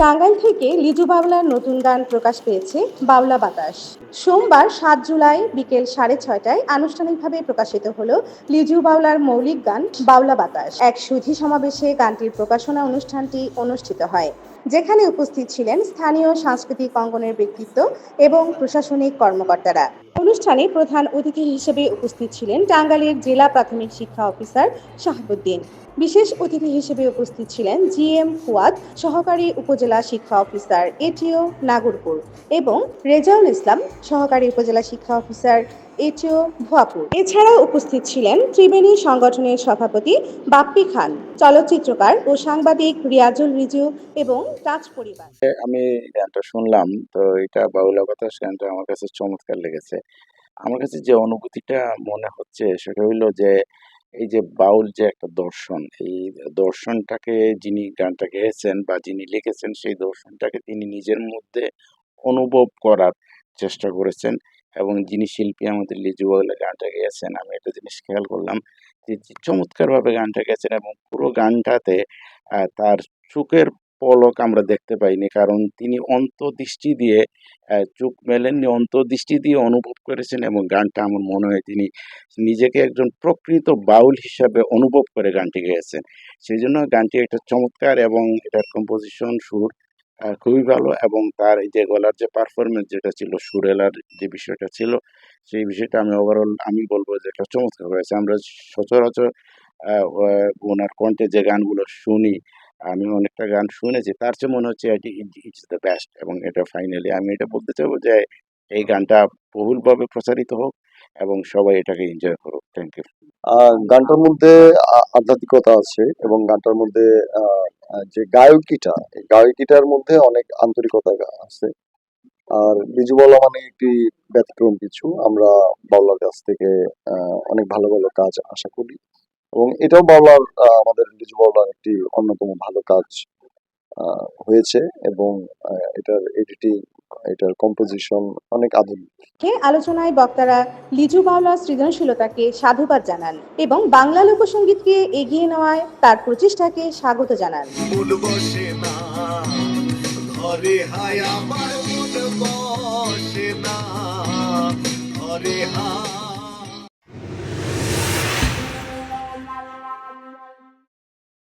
টাঙ্গাইল থেকে লিজু বাবলার নতুন গান প্রকাশ পেয়েছে বাউলা বাতাস। সোমবার সাত জুলাই বিকেল সাড়ে ছয়টায় আনুষ্ঠানিকভাবে প্রকাশিত হল লিজু বাউলার মৌলিক গান বাউলা বাতাস। এক সুধি সমাবেশে গানটির প্রকাশনা অনুষ্ঠানটি অনুষ্ঠিত হয়। যেখানে উপস্থিত ছিলেন স্থানীয় সাংস্কৃতিক অঙ্গনের ব্যক্তিত্ব এবং প্রশাসনিক কর্মকর্তারা। অনুষ্ঠানে প্রধান অতিথি হিসেবে উপস্থিত ছিলেন টাঙ্গাইলের জেলা প্রাথমিক শিক্ষা অফিসার শাহাবুদ্দিন। বিশেষ অতিথি হিসেবে উপস্থিত ছিলেন জি এম ফুয়াদ, সহকারী উপজেলা শিক্ষা অফিসার এটিও নাগরপুর এবং রেজাউল ইসলাম, সহকারী উপজেলা শিক্ষা অফিসার এটিও ভুয়াপুর। এছাড়াও উপস্থিত ছিলেন ত্রিবেণী সংগঠনের সভাপতি বাপ্পি খান, চলচ্চিত্রকার ও সাংবাদিক রিয়াজুল রিজু এবং তাজ পরিবার। আমি গানটা শুনলাম, তো এটা বাউলা কথা গানটা আমার কাছে চমৎকার লেগেছে। আমার কাছে যে অনুভূতিটা মনে হচ্ছে সেটা হইল যে, এই যে বাউল যে একটা দর্শন, এই দর্শনটাকে যিনি গানটা গেয়েছেন বা যিনি লিখেছেন সেই দর্শনটাকে তিনি নিজের মধ্যে অনুভব করার চেষ্টা করেছেন। এবং যিনি শিল্পী, আমাদের লিজু বাউলা গানটা গেয়েছেন, আমি একটা জিনিস খেয়াল করলাম যে চমৎকারভাবে গানটা গেয়েছেন এবং পুরো গানটাতে তার চোখের পলক আমরা দেখতে পাইনি। কারণ তিনি অন্তর্দৃষ্টি দিয়ে চোখ মেলেননি, অন্তর্দৃষ্টি দিয়ে অনুভব করেছেন এবং গানটা আমার মনে হয় তিনি নিজেকে একজন প্রকৃত বাউল হিসাবে অনুভব করে গানটি গেয়েছেন। সেই জন্য গানটি একটা চমৎকার এবং এটার কম্পোজিশন সুর খুবই ভালো এবং তার এই যে গলার যে পারফরমেন্স যেটা ছিল, সুরেলার যে বিষয়টা ছিল, সেই বিষয়টা আমি ওভারঅল আমি বলব যে এটা চমৎকার হয়েছে। আমরা সচরাচর ওনার কণ্ঠে যে গানগুলো শুনি, আমি অনেকটা গান শুনেছি, তার চেয়ে মনে হচ্ছে এটি ইটস দ্য বেস্ট এবং এটা ফাইনালি আমি এটা বলতে চাইব যে এই গানটা বহুলভাবে প্রচারিত হোক এবং সবাই এটাকে এনজয় করুক। থ্যাংক ইউ গানটার মধ্যে আধ্যাত্মিকতা আছে এবং গানটার মধ্যে যে গায়কিটা, এই গায়কিটার মধ্যে অনেক আন্তরিকতা আছে। আর বিজু বলা মানে একটি ব্যতিক্রম কিছু। আমরা বাবলার কাছ থেকে অনেক ভালো ভালো কাজ আশা করি। এবং এটাও বাউলার আমাদের বিজু বাউলার একটি অন্যতম ভালো কাজ হয়েছে। এবং এটার এডিটিং এটার কম্পোজিশন অনেক আধুনিক। কে আলোচনায় বক্তারা লিজু বাউলার সৃজনশীলতাকে সাধুবাদ জানান এবং বাংলা লোকসঙ্গীতকে এগিয়ে নেওয়ায় তার প্রচেষ্টাকে স্বাগত জানান।